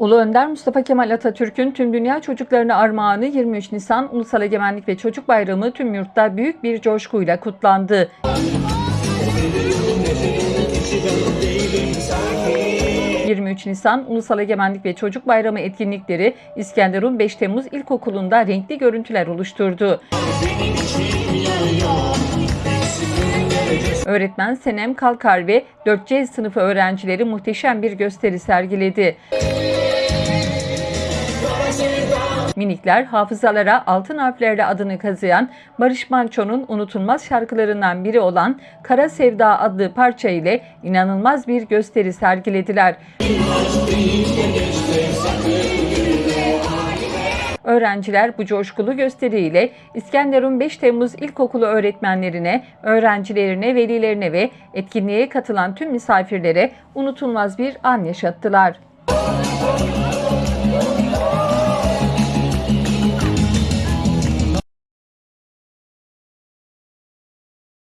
Ulu Önder Mustafa Kemal Atatürk'ün tüm dünya çocuklarına armağanı 23 Nisan Ulusal Egemenlik ve Çocuk Bayramı tüm yurtta büyük bir coşkuyla kutlandı. ...23 Nisan Ulusal Egemenlik ve Çocuk Bayramı etkinlikleri İskenderun 5 Temmuz İlkokulu'nda renkli görüntüler oluşturdu. Öğretmen Senem Kalkar ve 4C sınıfı öğrencileri muhteşem bir gösteri sergiledi. Minikler hafızalara altın harflerle adını kazıyan Barış Manço'nun unutulmaz şarkılarından biri olan Kara Sevda adlı parça ile inanılmaz bir gösteri sergilediler. Öğrenciler bu coşkulu gösteriyle İskenderun 5 Temmuz İlkokulu öğretmenlerine, öğrencilerine, velilerine ve etkinliğe katılan tüm misafirlere unutulmaz bir an yaşattılar.